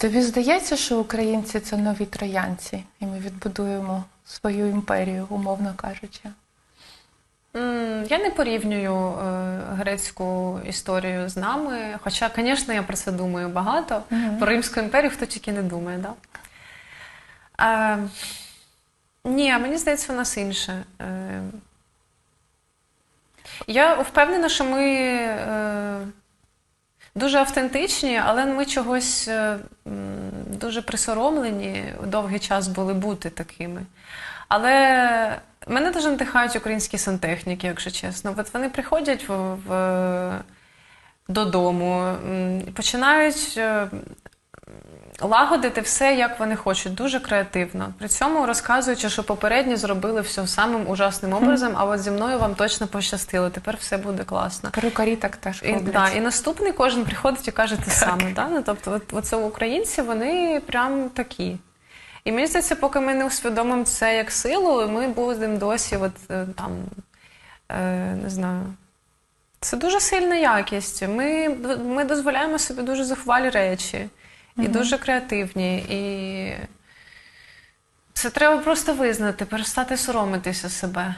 Тобі здається, що українці це нові троянці, і ми відбудуємо свою імперію, умовно кажучи. Я не порівнюю е, грецьку історію з нами. Хоча, звісно, я про це думаю багато. Про Римську імперію хто тільки не думає, да? Е, ні, мені здається, у нас інше. Е, я впевнена, що ми е, дуже автентичні, але ми чогось е, дуже присоромлені довгий час були бути такими. Але мене дуже надихають українські сантехніки, якщо чесно. От вони приходять в, в, додому, і починають е, лагодити все, як вони хочуть, дуже креативно. При цьому розказуючи, що попередні зробили все самим ужасним образом, а от зі мною вам точно пощастило, тепер все буде класно. Перукарі так теж І, роблять. да, і наступний кожен приходить і каже те саме. Да? Ну, тобто, от, от це українці, вони прям такі. І мені здається, поки ми не усвідомимо це як силу, ми будемо досі, от, е, там, е, не знаю. Це дуже сильна якість. Ми, ми дозволяємо собі дуже захвалі речі і дуже креативні. І це треба просто визнати, перестати соромитися себе.